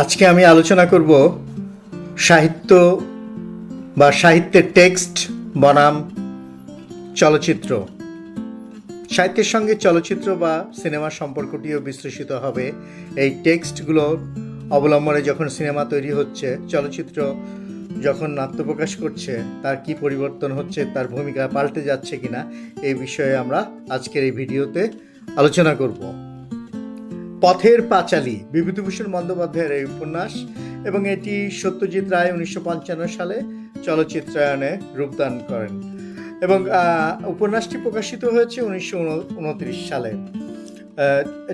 আজকে আমি আলোচনা করব সাহিত্য বা সাহিত্যের টেক্সট বনাম চলচ্চিত্র। সাহিত্যের সঙ্গে চলচ্চিত্র বা সিনেমার সম্পর্কটিও বিশ্লেষিত হবে। এই টেক্সটগুলো অবলম্বনে যখন সিনেমা তৈরি হচ্ছে, চলচ্চিত্র যখন নাট্যপ্রকাশ করছে, তার কি পরিবর্তন হচ্ছে, তার ভূমিকা পাল্টে যাচ্ছে কিনা, এই বিষয়ে আমরা আজকের এই ভিডিওতে আলোচনা করব। পথের পাঁচালী বিভূতিভূষণ বন্দ্যোপাধ্যায়ের এই উপন্যাস এবং এটি সত্যজিৎ রায় উনিশশো পঞ্চান্ন সালে চলচ্চিত্রায়নে রূপদান করেন এবং উপন্যাসটি প্রকাশিত হয়েছে উনিশশো উনত্রিশ সালে।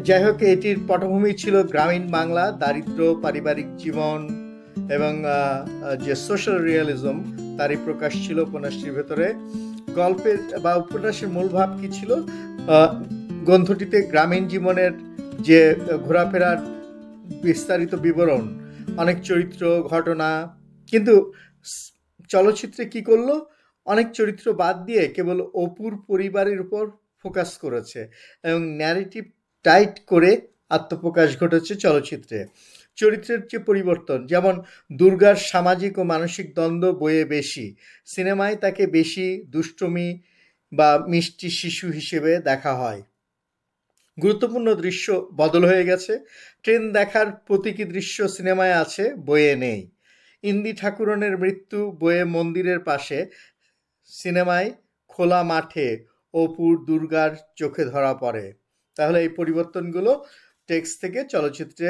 যাই হোক, এটির পটভূমি ছিল গ্রামীণ বাংলা, দারিদ্র, পারিবারিক জীবন এবং যে সোশ্যাল রিয়ালিজম তারই প্রকাশ ছিল উপন্যাসটির ভেতরে। গল্পের বা উপন্যাসের মূল ভাব কি ছিল? গ্রন্থটিতে গ্রামীণ জীবনের যে ঘোরাফেরার বিস্তারিত বিবরণ, অনেক চরিত্র, ঘটনা, কিন্তু চলচ্চিত্রে কি করল? অনেক চরিত্র বাদ দিয়ে কেবল অপুর পরিবারের উপর ফোকাস করেছে এবং ন্যারেটিভ টাইট করে আত্মপ্রকাশ ঘটেছে চলচ্চিত্রে। চরিত্রের যে পরিবর্তন, যেমন দুর্গার সামাজিক ও মানসিক দ্বন্দ্ব বয়ে বেশি, সিনেমায় তাকে বেশি দুষ্টমি বা মিষ্টি শিশু হিসেবে দেখা হয়। গুরুত্বপূর্ণ দৃশ্য বদল হয়ে গেছে। ট্রেন দেখার প্রতীকী দৃশ্য সিনেমায় আছে বইয়ে নেই। ইন্দি ঠাকুরনের মৃত্যু বইয়ে মন্দিরের পাশে সিনেমায় খোলা মাঠে অপুর দুর্গার চোখে ধরা পড়ে। তাহলে এই পরিবর্তনগুলো টেক্সট থেকে চলচ্চিত্রে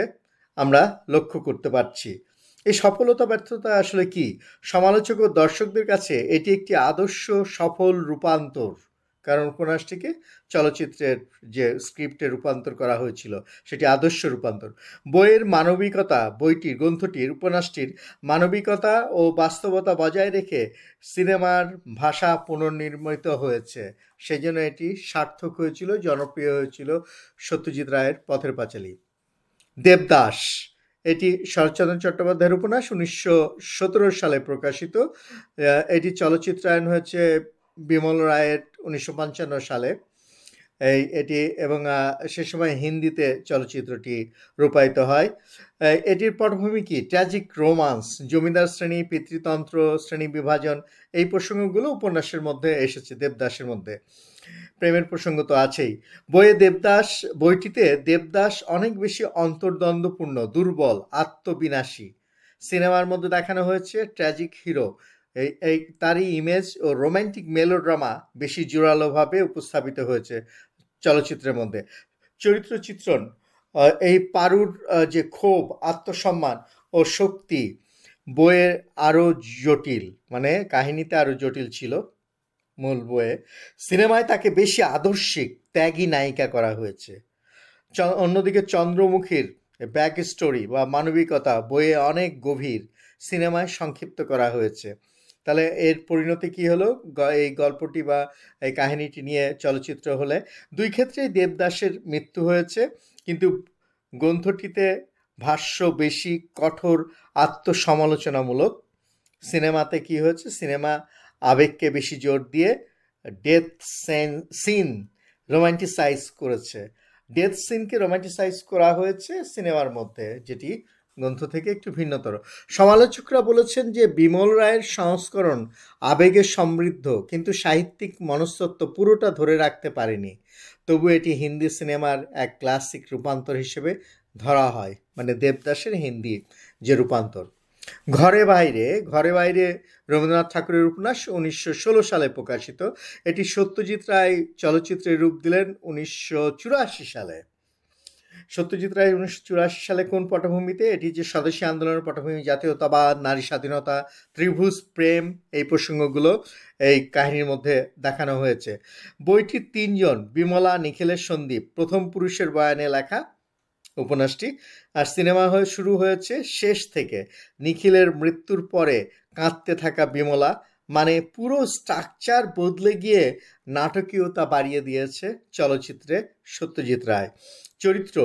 আমরা লক্ষ্য করতে পারছি। এই সফলতা, ব্যর্থতা আসলে কি? সমালোচক ও দর্শকদের কাছে এটি একটি আদর্শ, সফল রূপান্তর। কারণ উপন্যাসটিকে চলচ্চিত্রের যে স্ক্রিপ্টে রূপান্তর করা হয়েছিল, সেটি আদর্শ রূপান্তর। বইয়ের মানবিকতা, বইটির গ্রন্থটির উপন্যাসটির মানবিকতা ও বাস্তবতা বজায় রেখে সিনেমার ভাষা পুনর্নির্মিত হয়েছে। সেই জন্য এটি সার্থক হয়েছিল, জনপ্রিয় হয়েছিল সত্যজিৎ রায়ের পথের পাঁচালী। দেবদাস, এটি শরৎচন্দ্র চট্টোপাধ্যায়ের উপন্যাস, উনিশশো সতেরো সালে প্রকাশিত। এটি চলচ্চিত্রায়ন হয়েছে বিমল রায়ের উনিশশো পঞ্চান্ন সালে। এই এটি এবং সে সময় হিন্দিতে চলচ্চিত্রটি রূপায়িত হয়। এটির পটভূমি কি? ট্র্যাজিক রোমান্স জমিদার শ্রেণি, পিতৃতন্ত্র, শ্রেণি বিভাজন, এই প্রসঙ্গগুলো উপন্যাসের মধ্যে এসেছে, দেবদাসের মধ্যে। প্রেমের প্রসঙ্গ তো আছেই। বইয়ে দেবদাস, বইটিতে দেবদাস অনেক বেশি অন্তর্দ্বন্দ্বপূর্ণ, দুর্বল, আত্মবিনাশী। সিনেমার মধ্যে দেখানো হয়েছে ট্র্যাজিক হিরো এই এই তারই ইমেজ ও রোম্যান্টিক মেলোড্রামা বেশি জোরালোভাবে উপস্থাপিত হয়েছে চলচ্চিত্রের মধ্যে। চরিত্র চিত্রণ এই পারুর যে ক্ষোভ, আত্মসম্মান ও শক্তি বইয়ের আরও জটিল মানে কাহিনীতে আরও জটিল ছিল মূল বইয়ে। সিনেমায় তাকে বেশি আদর্শিক, ত্যাগী নায়িকা করা হয়েছে। অন্যদিকে চন্দ্রমুখীর ব্যাক স্টোরি বা মানবিকতা বইয়ে অনেক গভীর সিনেমায় সংক্ষিপ্ত করা হয়েছে। তাহলে এর পরিণতি কি হলো? এই গল্পটি বা এই কাহিনীটি নিয়ে চলচ্চিত্র হলে দুই ক্ষেত্রেই দেবদাসের মৃত্যু হয়েছে, কিন্তু গ্রন্থটিতে ভাষ্য বেশি কঠোর আত্মসমালোচনামূলক। সিনেমাতে কি হয়েছে? সিনেমা আবেগকে বেশি জোর দিয়ে ডেথ সেন, সিন রোমান্টিসাইজ করেছে। ডেথ সিনকে রোমান্টিসাইজ করা হয়েছে সিনেমার মধ্যে, যেটি গ্রন্থ থেকে একটু ভিন্নতর। সমালোচকরা বলেছেন যে বিমল রায়ের সংস্করণ আবেগে সমৃদ্ধ, কিন্তু সাহিত্যিক মনস্তত্ত্ব পুরোটা ধরে রাখতে পারেনি। তবু এটি হিন্দি সিনেমার এক ক্লাসিক রূপান্তর হিসেবে ধরা হয় মানে দেবদাসের হিন্দি যে রূপান্তর। ঘরে বাইরে ঘরে বাইরে রবীন্দ্রনাথ ঠাকুরের উপন্যাস উনিশশো ষোলো সালে প্রকাশিত। এটি সত্যজিৎ রায় চলচ্চিত্রে রূপ দিলেন উনিশশো চুরাশি সালে। সত্যজিৎ রায় উনিশশো চুরাশি সালে কোন পটভূমিতে? এটি যে স্বদেশী আন্দোলনের পটভূমি, জাতীয়তাবাদ, নারী স্বাধীনতা, ত্রিভুজ, প্রেম, এই প্রসঙ্গগুলো এই কাহিনীর মধ্যে দেখানো হয়েছে। বইটির তিনজন, বিমলা নিখিলের সন্দীপ, প্রথম পুরুষের বয়ানে লেখা উপন্যাসটি, আর সিনেমা হয়ে শুরু হয়েছে শেষ থেকে। নিখিলের মৃত্যুর পরে কাঁদতে থাকা বিমলা মানে পুরো স্ট্রাকচার বদলে গিয়ে নাটকীয়তা বাড়িয়ে দিয়েছে চলচ্চিত্রে সত্যজিৎ রায়। চরিত্র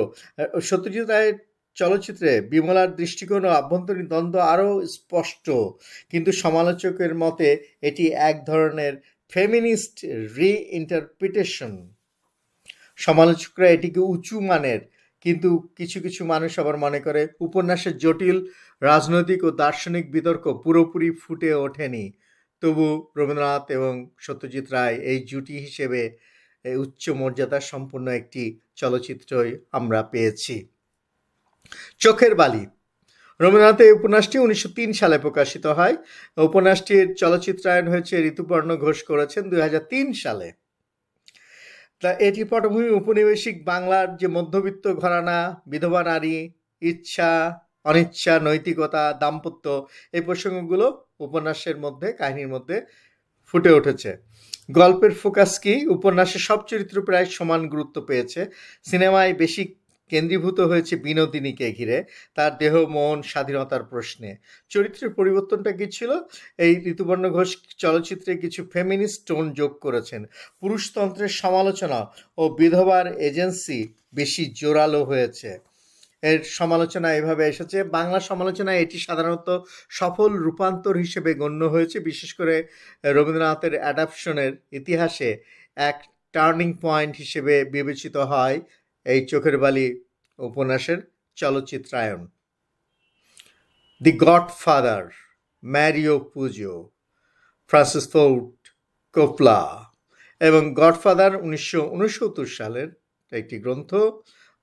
সত্যজিৎ রায়ের চলচ্চিত্রে বিমলার দৃষ্টিকোণ ও আভ্যন্তরীণ দ্বন্দ্ব আরও স্পষ্ট। কিন্তু সমালোচকের মতে এটি এক ধরনের ফেমিনিস্ট রি ইন্টারপ্রিটেশন সমালোচকরা এটিকে উঁচু মানের, কিন্তু কিছু কিছু মানুষ আবার মনে করে, উপন্যাসের জটিল, রাজনৈতিক ও দার্শনিক বিতর্ক পুরোপুরি ফুটে ওঠেনি। তবু রবীন্দ্রনাথ এবং সত্যজিৎ রায় এই জুটি হিসেবে উচ্চ মর্যাদা সম্পন্ন একটি চলচ্চিত্রই আমরা পেয়েছি। চোখের বালি। রবীন্দ্রনাথের এই উপন্যাসটি উনিশশো তিন সালে প্রকাশিত হয়। উপন্যাসটির চলচ্চিত্রায়ন হয়েছে ঋতুপর্ণ ঘোষ করেছেন দু হাজার তিন সালে। তা এটি পটভূমি উপনিবেশিক বাংলার যে মধ্যবিত্ত ঘরানা, বিধবা নারী, ইচ্ছা, অনিচ্ছা, নৈতিকতা, দাম্পত্য এই প্রসঙ্গগুলো উপন্যাসের মধ্যে, কাহিনীর মধ্যে ফুটে উঠেছে। গল্পের ফোকাস কি? উপন্যাসের সব চরিত্র প্রায় সমান গুরুত্ব পেয়েছে। সিনেমায় বেশি কেন্দ্রীভূত হয়েছে বিনোদিনীকে ঘিরে, তার দেহ, মন, স্বাধীনতার প্রশ্নে। চরিত্রের পরিবর্তনটা কি ছিল? এই ঋতুবর্ণ ঘোষ চলচ্চিত্রে কিছু ফেমিনিস্ট টোন যোগ করেছেন। পুরুষতন্ত্রের সমালোচনা ও বিধবার এজেন্সি বেশি জোরালো হয়েছে। এর সমালোচনা এভাবে এসেছে। বাংলা সমালোচনায় এটি সাধারণত সফল রূপান্তর হিসেবে গণ্য হয়েছে। বিশেষ করে রবীন্দ্রনাথের অ্যাডাপশনের ইতিহাসে এক টার্নিং পয়েন্ট হিসেবে বিবেচিত হয় এই চোখের বালি উপন্যাসের চলচ্চিত্রায়ন। The godfather Mario Puzo Francis Ford Coppola এবং গডফাদার উনিশশো উনসত্তর সালের একটি গ্রন্থ।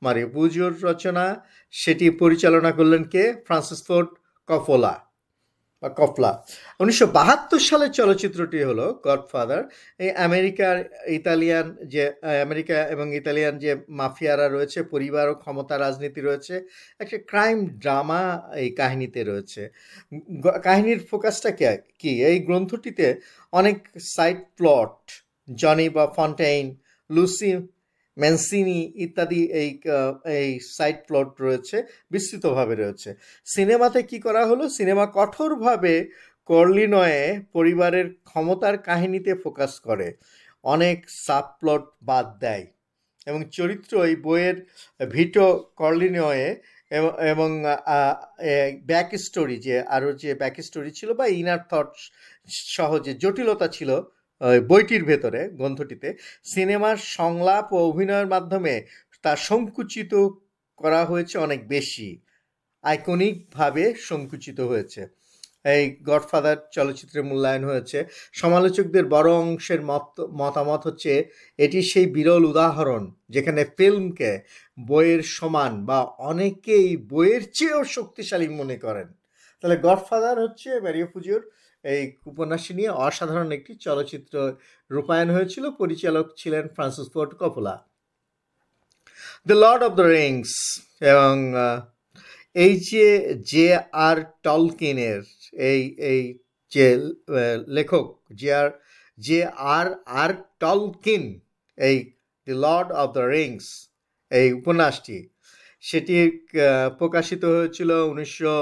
মারিও পুজোর রচনা, সেটি পরিচালনা করলেন কে? ফ্রান্সিস ফোর্ট কফোলা বা কফলা উনিশশো বাহাত্তর সালের চলচ্চিত্রটি হলো গডফাদার। এই আমেরিকার, ইতালিয়ান যে, আমেরিকা এবং ইতালিয়ান যে মাফিয়ারা রয়েছে, পরিবার ও ক্ষমতা রাজনীতি রয়েছে, একটা ক্রাইম ড্রামা এই কাহিনীতে রয়েছে। কাহিনীর ফোকাসটা কি? এই গ্রন্থটিতে অনেক সাইড প্লট, জনি বা ফন্টেইন, লুসি ম্যানসিনি ইত্যাদি এই এই সাইড প্লট রয়েছে, বিস্তৃতভাবে রয়েছে। সিনেমাতে কি করা হলো? সিনেমা কঠোরভাবে কর্লিনয়ে পরিবারের ক্ষমতার কাহিনীতে ফোকাস করে। অনেক সাব প্লট বাদ দেয় এবং চরিত্র এই বইয়ের ভিটো কর্লিনয়ে এবং- ব্যাক স্টোরি যে আরও যে ব্যাক স্টোরি ছিল বা ইনার থট সহ যে জটিলতা ছিল বইটির ভেতরে, গ্রন্থটিতে, সিনেমার সংলাপ ও অভিনয়ের মাধ্যমে তা সংকুচিত করা হয়েছে অনেক বেশি। আইকনিকভাবে সংকুচিত হয়েছে। এই গডফাদার চলচ্চিত্রের মূল্যায়ন হয়েছে। সমালোচকদের বড় অংশের মত, মতামত হচ্ছে, এটি সেই বিরল উদাহরণ যেখানে ফিল্মকে বইয়ের সমান বা অনেকেই বইয়ের চেয়েও শক্তিশালী মনে করেন। তাহলে গডফাদার হচ্ছে ম্যারিও পুজোর এই উপন্যাসটি নিয়ে অসাধারণ একটি চলচ্চিত্র রূপায়ণ হয়েছিল। পরিচালক ছিলেন Francis Ford Coppola. The lord of the rings এবং এই যে জে আর টলকিনের এই এই যে লেখক যে আর, জে আর আর টলকিন এই the lord of the rings এই উপন্যাসটি, সেটি প্রকাশিত হয়েছিল উনিশশো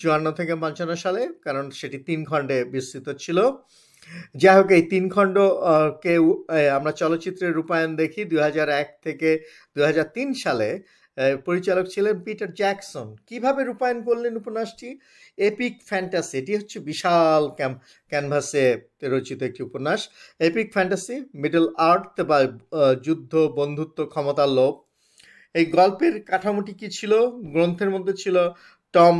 চুয়ান্ন থেকে পঞ্চান্ন সালে, কারণ সেটি তিন খণ্ডে বিস্তৃত ছিল। যাই হোক, এই তিন খণ্ড কে আমরা চলচ্চিত্রের রূপায়ণ দেখি। দুই এক থেকে দু হাজার তিন সালে পরিচালক ছিলেন পিটার জ্যাকসন। কীভাবে রূপায়ণ করলেন উপন্যাসটি? এপিক ফ্যান্টাসি, এটি হচ্ছে বিশাল ক্যাম, ক্যানভাসে রচিত একটি উপন্যাস। এপিক ফ্যান্টাসি, মিডল আর্থ বা যুদ্ধ, বন্ধুত্ব, ক্ষমতার লোভ। এই গল্পের কাঠামোটি কি ছিল? গ্রন্থের মধ্যে ছিল টম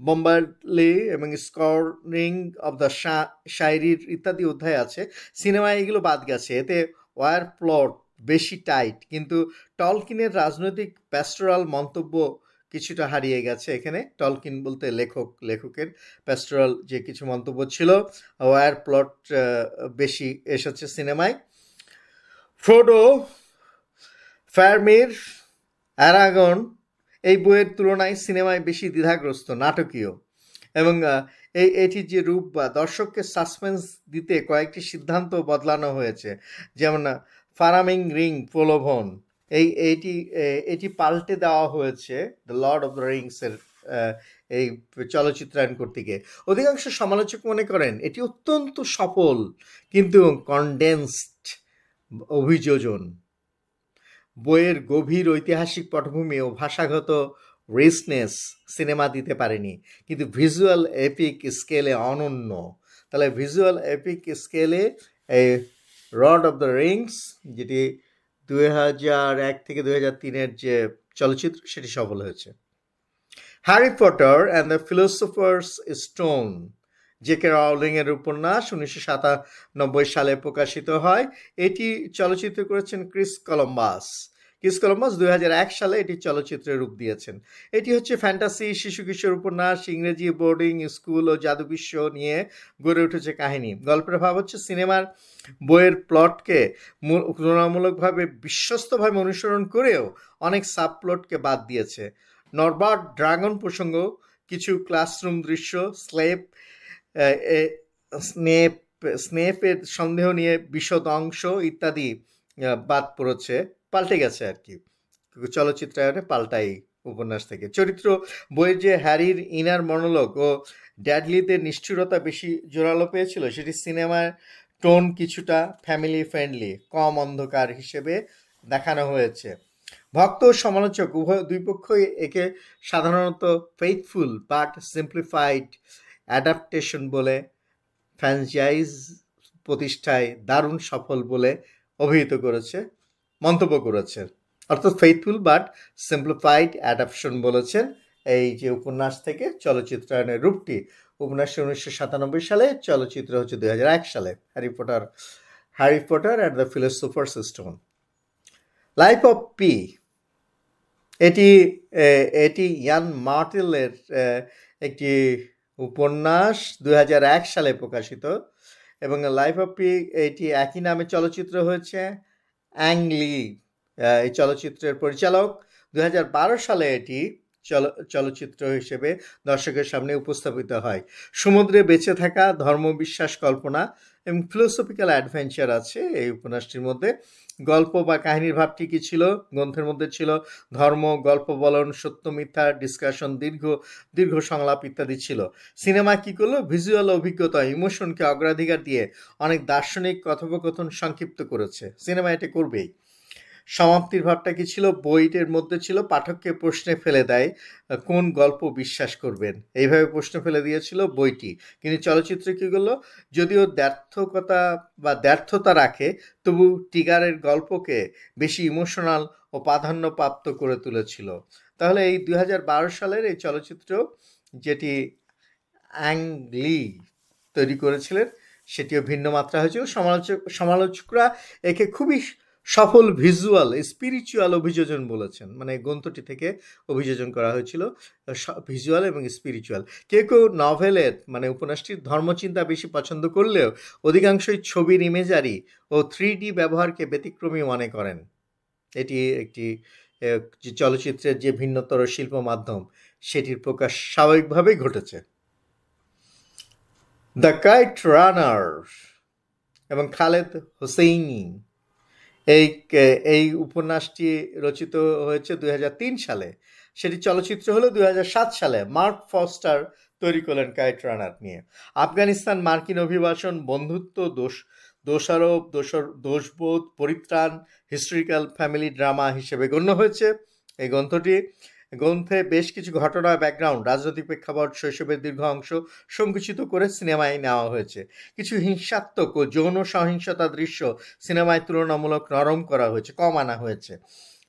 বোম্বার্লি এবং স্করিং অফ দ্য শায়রির ইত্যাদি অধ্যায় আছে। সিনেমায় এগুলো বাদ গেছে। এতে ওয়ার প্লট বেশি টাইট, কিন্তু টলকিনের রাজনৈতিক প্যাস্টোরাল মন্তব্য কিছুটা হারিয়ে গেছে এখানে। টলকিন বলতে লেখক, লেখকের প্যাস্টোরাল যে কিছু মন্তব্য ছিল, ওয়ার প্লট বেশি এসেছে সিনেমায়। ফ্রোডো, ফ্যারমির, অ্যারাগন এই বইয়ের তুলনায় সিনেমায় বেশি দ্বিধাগ্রস্ত, নাটকীয়। এবং এই এটির যে রূপ বা দর্শককে সাসপেন্স দিতে কয়েকটি সিদ্ধান্ত বদলানো হয়েছে, যেমন ফারামিং রিং প্রলোভন। এই, এইটি এটি পাল্টে দেওয়া হয়েছে দ্য লর্ড অফ দ্য রিংসের এই চলচ্চিত্রায়ন করতে গিয়ে অধিকাংশ সমালোচক মনে করেন, এটি অত্যন্ত সফল, কিন্তু কনডেন্সড অভিযোজন। বইয়ের গভীর ঐতিহাসিক পটভূমি ও ভাষাগত রিচনেস সিনেমা দিতে পারেনি। কিন্তু ভিজুয়াল এপিক স্কেলে অনন্য। তাহলে ভিজুয়াল এপিক স্কেলে এই রড অফ দ্য রিংস যেটি দুই হাজার এক থেকে দুই হাজার তিনের যে চলচ্চিত্র, সেটি সফল হয়েছে। Harry Potter and the Philosopher's Stone J K এর উপন্যাস উনিশশো সাতানব্বই সালে প্রকাশিত হয়। এটি চলচ্চিত্র করেছেন ক্রিস কলম্বাস। ক্রিস কলম্বাস দুই হাজার এক সালে এটি চলচ্চিত্রে রূপ দিয়েছেন। এটি হচ্ছে ফ্যান্টাসি, শিশু কিশোর উপন্যাস, ইংরেজি বোর্ডিং, স্কুল ও জাদুবিশ্ব নিয়ে গড়ে উঠেছে কাহিনী। গল্পের ভাব হচ্ছে সিনেমার বইয়ের প্লটকে মূল- তুলনামূলকভাবে বিশ্বস্তভাবে অনুসরণ করেও অনেক সাবপ্লটকে বাদ দিয়েছে। নরবার্ট ড্রাগন প্রসঙ্গ, কিছু ক্লাসরুম দৃশ্য স্লেপ স্নেপ, স্নেপের সন্দেহ নিয়ে বিশদ অংশ ইত্যাদি বাদ পড়েছে, পাল্টে গেছে আর কি। চলচ্চিত্রায়নে পাল্টাই উপন্যাস থেকে। চরিত্র বইয়ের যে হ্যারির ইনার মনোলগ ও ড্যাডলিদের নিষ্ঠুরতা বেশি জোরালো পেয়েছিল, সেটি সিনেমার টোন কিছুটা ফ্যামিলি ফ্রেন্ডলি, কম অন্ধকার হিসেবে দেখানো হয়েছে। ভক্ত সমালোচক, উভয় দুই পক্ষই একে সাধারণত ফেইথফুল বাট সিম্পলিফাইড অ্যাডাপ্টেশন বলে, ফ্র্যাঞ্চাইজ প্রতিষ্ঠায় দারুণ সফল বলে অভিহিত করেছে, মন্তব্য করেছে। অর্থাৎ ফেইথফুল বাট সিম্পলিফাইড অ্যাডাপশন বলেছেন এই যে উপন্যাস থেকে চলচ্চিত্রায়নের রূপটি উপন্যাসটি উনিশশো সাতানব্বই সালে, চলচ্চিত্র হচ্ছে দুই হাজার এক সালে, Harry Potter Harry Potter and the Philosopher System Life of Pi, এটি এটি ইয়ান মার্টেলের একটি উপন্যাস দু হাজার এক সালে প্রকাশিত এবং লাইফ অফ পি এটি একই নামে চলচ্চিত্র হয়েছে। অ্যাংলি এই চলচ্চিত্রের পরিচালক। দু হাজার বারো সালে এটি চলচ্চিত্র হিসেবে দর্শকের সামনে উপস্থাপিত হয়। সমুদ্রে বেঁচে থাকা ধর্মবিশ্বাস কল্পনা এবং ফিলোসফিক্যাল অ্যাডভেঞ্চার আছে এই উপন্যাসটির মধ্যে। গল্প বা কাহিনীর ভাবটি কী ছিল? গ্রন্থের মধ্যে ছিল ধর্ম, গল্প বলন, সত্য, মিথ্যা ডিসকাশন দীর্ঘ দীর্ঘ সংলাপ ইত্যাদি ছিল। সিনেমা কী করল? ভিজুয়াল অভিজ্ঞতা ইমোশনকে অগ্রাধিকার দিয়ে অনেক দার্শনিক কথোপকথন সংক্ষিপ্ত করেছে। সিনেমা এটা করবেই। সমাপ্তির ভাবটা কি ছিল? বইটের মধ্যে ছিল, পাঠককে প্রশ্নে ফেলে দেয় কোন গল্প বিশ্বাস করবেন? এইভাবে প্রশ্ন ফেলে দিয়েছিল বইটি। কিন্তু চলচ্চিত্র কী করল? যদিও দ্ব্যর্থকতা বা দ্ব্যর্থতা রাখে, তবু টিগারের গল্পকে বেশি ইমোশনাল ও প্রাধান্যপ্রাপ্ত করে তুলেছিল। তাহলে এই দু হাজার বারো সালের এই চলচ্চিত্র যেটি অ্যাংলি তৈরি করেছিলেন, সেটিও ভিন্ন মাত্রা হয়েছিল। সমালোচক, সমালোচকরা একে খুবই সফল ভিজুয়াল স্পিরিচুয়াল অভিযোজন বলেছেন। মানে গ্রন্থটি থেকে অভিযোজন করা হয়েছিল ভিজুয়াল এবং স্পিরিচুয়াল কেউ কেউ নভেলের মানে উপন্যাসটির ধর্মচিন্তা বেশি পছন্দ করলেও অধিকাংশই ছবির ইমেজারি ও থ্রি ডি ব্যবহারকে ব্যতিক্রমী মনে করেন। এটি একটি চলচ্চিত্রের যে ভিন্নতর শিল্প মাধ্যম সেটির প্রকাশ স্বাভাবিকভাবেই ঘটেছে। দ্য কাইট রানার এবং খালেদ হোসেইনি এই এই উপন্যাসটি রচিত হয়েছে দুই হাজার তিন সালে। সেটি চলচ্চিত্র হলো দুই হাজার সাত সালে মার্ক ফস্টার তৈরি করলেন কাইট রানার নিয়ে। আফগানিস্তান মার্কিন অভিবাসন, বন্ধুত্ব, দোষ, দোষারোপ, দোষর, দোষবোধ, পরিত্রাণ, হিস্টোরিক্যাল ফ্যামিলি ড্রামা হিসেবে গণ্য হয়েছে। এই গ্রন্থটি গ্রন্থে বেশ কিছু ঘটনা ব্যাকগ্রাউন্ড রাজনৈতিক প্রেক্ষাপট, শৈশবের দীর্ঘ অংশ সংকুচিত করে সিনেমায় নেওয়া হয়েছে। কিছু হিংসাত্মক ও যৌন সহিংসতা দৃশ্য সিনেমায় তুলনামূলক নরম করা হয়েছে, কম আনা হয়েছে।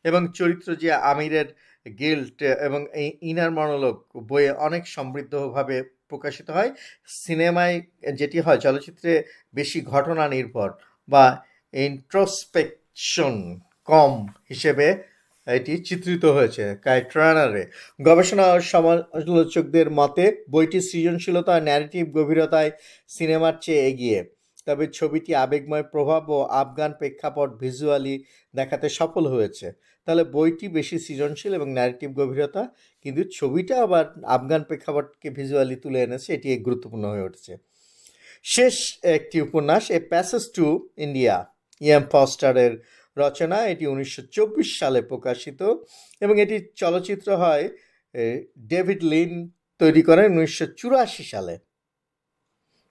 এবং চরিত্র যে আমিরের গিল্ট এবং এই ইনার মনোলোগ বইয়ে অনেক সমৃদ্ধভাবে প্রকাশিত হয়, সিনেমায় যেটি হয় চলচ্চিত্রে বেশি ঘটনা নির্ভর বা ইন্ট্রোস্পেকশন কম হিসেবে এটি চিত্রিত হয়েছে কাইট্রানারে। গবেষণা ও সমালোচকদের মতে, বইটি সৃজনশীলতা ন্যারেটিভ গভীরতায় সিনেমার চেয়ে এগিয়ে। তবে ছবিটি আবেগময় প্রভাব ও আফগান প্রেক্ষাপট ভিজুয়ালি দেখাতে সফল হয়েছে। তাহলে বইটি বেশি সৃজনশীল এবং ন্যারেটিভ গভীরতা, কিন্তু ছবিটা আবার আফগান প্রেক্ষাপটকে ভিজুয়ালি তুলে এনেছে, এটি গুরুত্বপূর্ণ হয়ে উঠেছে। শেষ একটি উপন্যাস A Passage to India EM ফস্টারের রচনা, এটি উনিশশো চব্বিশ সালে প্রকাশিত এবং এটি চলচ্চিত্র হয় ডেভিড লিন তৈরি করেন উনিশশো চুরাশি সালে।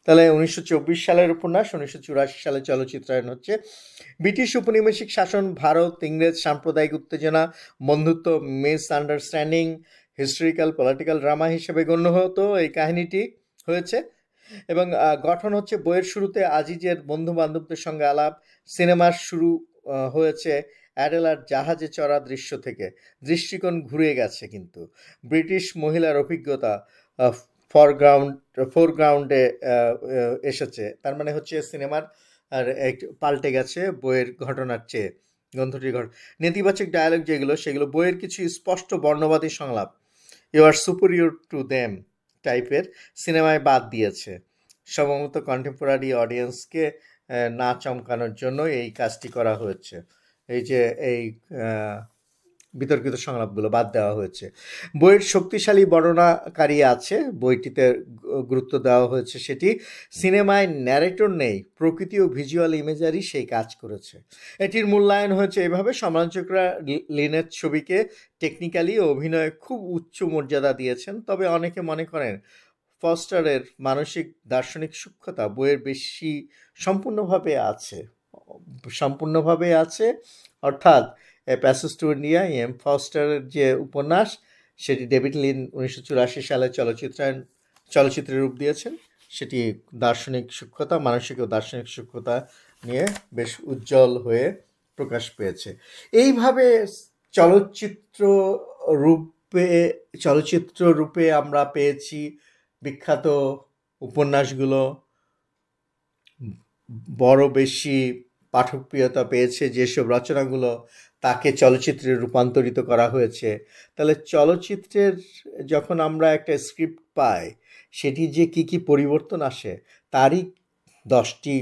তাহলে উনিশশো চব্বিশ সালের উপন্যাস, উনিশশো চুরাশি সালে চলচ্চিত্রায়ন হচ্ছে। ব্রিটিশ উপনিবেশিক শাসন, ভারত, ইংরেজ সাম্প্রদায়িক উত্তেজনা, বন্ধুত্ব miss understanding historical political drama হিসেবে গণ্য হতো, এই কাহিনীটি হয়েছে। এবং গঠন হচ্ছে বইয়ের শুরুতে আজিজের বন্ধু বান্ধবদের সঙ্গে আলাপ, সিনেমার শুরু হয়েছে অ্যাডেলার জাহাজে চড়া দৃশ্য থেকে। দৃষ্টিকোণ ঘুরে গেছে কিন্তু। ব্রিটিশ মহিলার অভিজ্ঞতা ফরগ্রাউন্ড ফোরগ্রাউন্ডে এসেছে। তার মানে হচ্ছে সিনেমার আর পাল্টে গেছে বইয়ের ঘটনার চেয়ে, গ্রন্থটির ঘটনা নেতিবাচক ডায়ালগ যেগুলো, সেগুলো বইয়ের কিছু স্পষ্ট বর্ণবাদী সংলাপ। You are superior to them টাইপের সিনেমায় বাদ দিয়েছে। সম্ভবত কন্টেম্পোরারি অডিয়েন্সকে না চমকানোর জন্য এই কাজটি করা হয়েছে। এই যে, এই বিতর্কিত সংলাপগুলো বাদ দেওয়া হয়েছে। বইয়ের শক্তিশালী বর্ণনাকারী আছে। বইটিতে গুরুত্ব দেওয়া হয়েছে সেটি, সিনেমায় ন্যারেটর নেই, প্রকৃতি ও ভিজুয়াল ইমেজারই সেই কাজ করেছে। এটির মূল্যায়ন হয়েছে এভাবে সমালোচকরা লিনের ছবিকে টেকনিক্যালি অভিনয়ে খুব উচ্চ মর্যাদা দিয়েছেন। তবে অনেকে মনে করেন ফস্টারের মানসিক দার্শনিক সূক্ষ্মতা বইয়ের বেশি সম্পূর্ণভাবে আছে। সম্পূর্ণভাবে আছে, অর্থাৎ প্যাসেজ টু ইন্ডিয়া এম ফস্টারের যে উপন্যাস, সেটি ডেভিড লিন উনিশশো চুরাশি সালে চলচ্চিত্রায়ন, চলচ্চিত্রে রূপ দিয়েছেন। সেটি দার্শনিক সূক্ষ্মতা, মানসিক ও দার্শনিক সূক্ষ্মতা নিয়ে বেশ উজ্জ্বল হয়ে প্রকাশ পেয়েছে। এইভাবে চলচ্চিত্র রূপে চলচ্চিত্র রূপে আমরা পেয়েছি বিখ্যাত উপন্যাসগুলো বড় বেশি পাঠকপ্রিয়তা পেয়েছে যেসব রচনাগুলো তাকে চলচ্চিত্রে রূপান্তরিত করা হয়েছে। তাহলে চলচ্চিত্রের যখন আমরা একটা স্ক্রিপ্ট পাই, সেটি যে কি কি পরিবর্তন আসে, তারই দশটি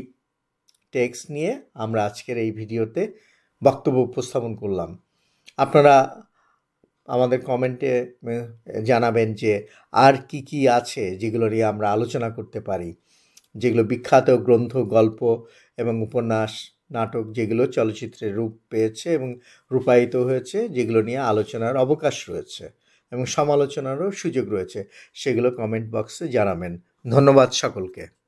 টেক্সট নিয়ে আমরা আজকের এই ভিডিওতে বক্তব্য উপস্থাপন করলাম। আপনারা আমাদের কমেন্টে জানাবেন যে আর কি কি আছে যেগুলো নিয়ে আমরা আলোচনা করতে পারি। যেগুলো বিখ্যাত গ্রন্থ, গল্প এবং উপন্যাস, নাটক যেগুলো চলচ্চিত্রে রূপ পেয়েছে এবং রূপায়িত হয়েছে, যেগুলো নিয়ে আলোচনার অবকাশ রয়েছে এবং সমালোচনারও সুযোগ রয়েছে। সেগুলো কমেন্ট বক্সে জানাবেন। ধন্যবাদ সকলকে।